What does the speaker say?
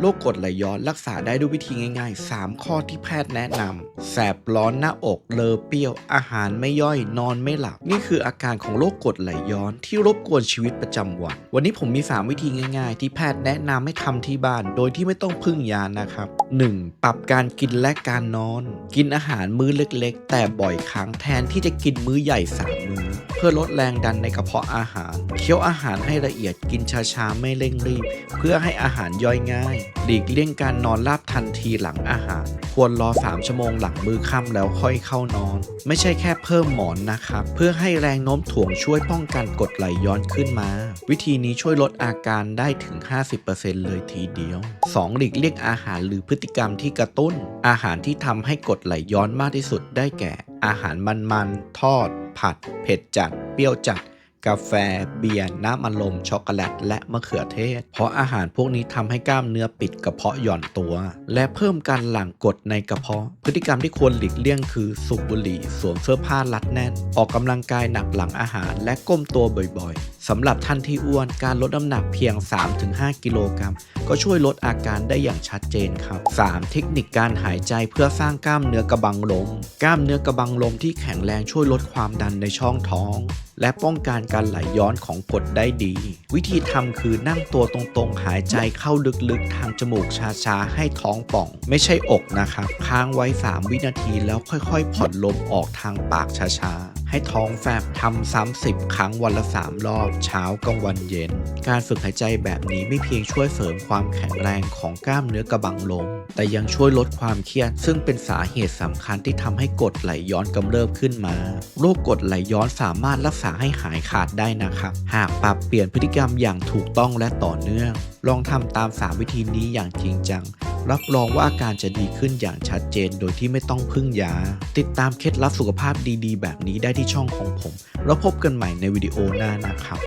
โรคกรดไหลย้อนรักษาได้ด้วยวิธีง่ายๆ 3 ข้อที่แพทย์แนะนำแสบร้อนหน้าอกเลอเปรี้ยว อาหารไม่ย่อยนอนไม่หลับ นี่คืออาการของโรคกรดไหลย้อนที่รบกวนชีวิตประจำวัน วันนี้ผมมี 3 วิธีง่ายๆ ที่แพทย์แนะนำให้ทำที่บ้าน โดยที่ไม่ต้องพึ่งยานะครับ 1. ปรับการกินและการนอน กินอาหารมื้อเล็กๆ แต่บ่อยครั้งแทนที่จะกินมื้อใหญ่3มื้อ เพื่อลดแรงดันในกระเพาะอาหาร เคี้ยวอาหารให้ละเอียดกินช้าๆ ไม่เร่งรีบ เพื่อให้อาหารย่อยง่าย หลีกเลี่ยงการนอนราบทันทีหลังอาหารควรรอ 3 ชั่วโมงหลังมือค่ำแล้วค่อยเข้านอน ไม่ใช่แค่เพิ่มหมอนนะครับ เพื่อให้แรงโน้มถ่วงช่วยป้องกันกดไหลย้อนขึ้นมา วิธีนี้ช่วยลดอาการได้ถึง 50%เลยทีเดียว 2. หลีกเลี่ยงอาหารหรือพฤติกรรมที่กระตุ้น อาหารที่ทำให้กดไหลย้อนมากที่สุดได้แก่ อาหารมันๆทอด ผัด เผ็ดจัด เปรี้ยวจัด กาแฟ เบียร์น้ำอัดลมช็อกโกแลตและมะเขือเทศ เพราะอาหารพวกนี้ทำให้กล้ามเนื้อปิดกระเพาะหย่อนตัว และเพิ่มการหลั่งกรดในกระเพาะ พฤติกรรมที่ควรหลีกเลี่ยงคือสูบบุหรี่สวมเสื้อผ้ารัดแน่น ออกกำลังกายหนักหลังอาหาร และก้มตัวบ่อยๆสำหรับท่านที่อ้วนการลดน้ำหนักเพียง 3-5 กิโลกรัมก็ช่วยลดอาการได้อย่างชัดเจนครับ 3. เทคนิคการหายใจเพื่อสร้างกล้ามเนื้อกระบังลม กล้ามเนื้อกระบังลมที่แข็งแรงช่วยลดความดันในช่องท้อง และป้องกันการไหลย้อนของกรดได้ดี วิธีทำคือนั่งตัวตรงๆ หายใจเข้าลึกๆ ทางจมูกช้าๆ ให้ท้องป่อง ไม่ใช่อกนะครับ ค้างไว้ 3 วินาทีแล้วค่อยๆ ผ่อนลมออกทางปากช้าๆ ให้ท้องแฟบทำซ้ำ10ครั้งวันละ 3 รอบ เช้ากลางวันเย็น การฝึกหายใจแบบนี้ไม่เพียงช่วยเสริมความแข็งแรงของกล้ามเนื้อกระบังลม แต่ยังช่วยลดความเครียด ซึ่งเป็นสาเหตุสำคัญที่ทำให้กรดไหลย้อนกำเริบขึ้นมา โรคกรดไหลย้อนสามารถรักษาให้หายขาดได้นะครับ หากปรับเปลี่ยนพฤติกรรมอย่างถูกต้องและต่อเนื่อง ลองทำตาม 3 วิธีนี้อย่างจริงจัง รับรองว่าอาการจะดีขึ้นอย่างชัดเจนโดยที่ไม่ต้องพึ่งยา ติดตามเคล็ดลับสุขภาพดีๆ แบบนี้ได้ที่ช่องของผม แล้วพบกันใหม่ในวิดีโอหน้านะครับ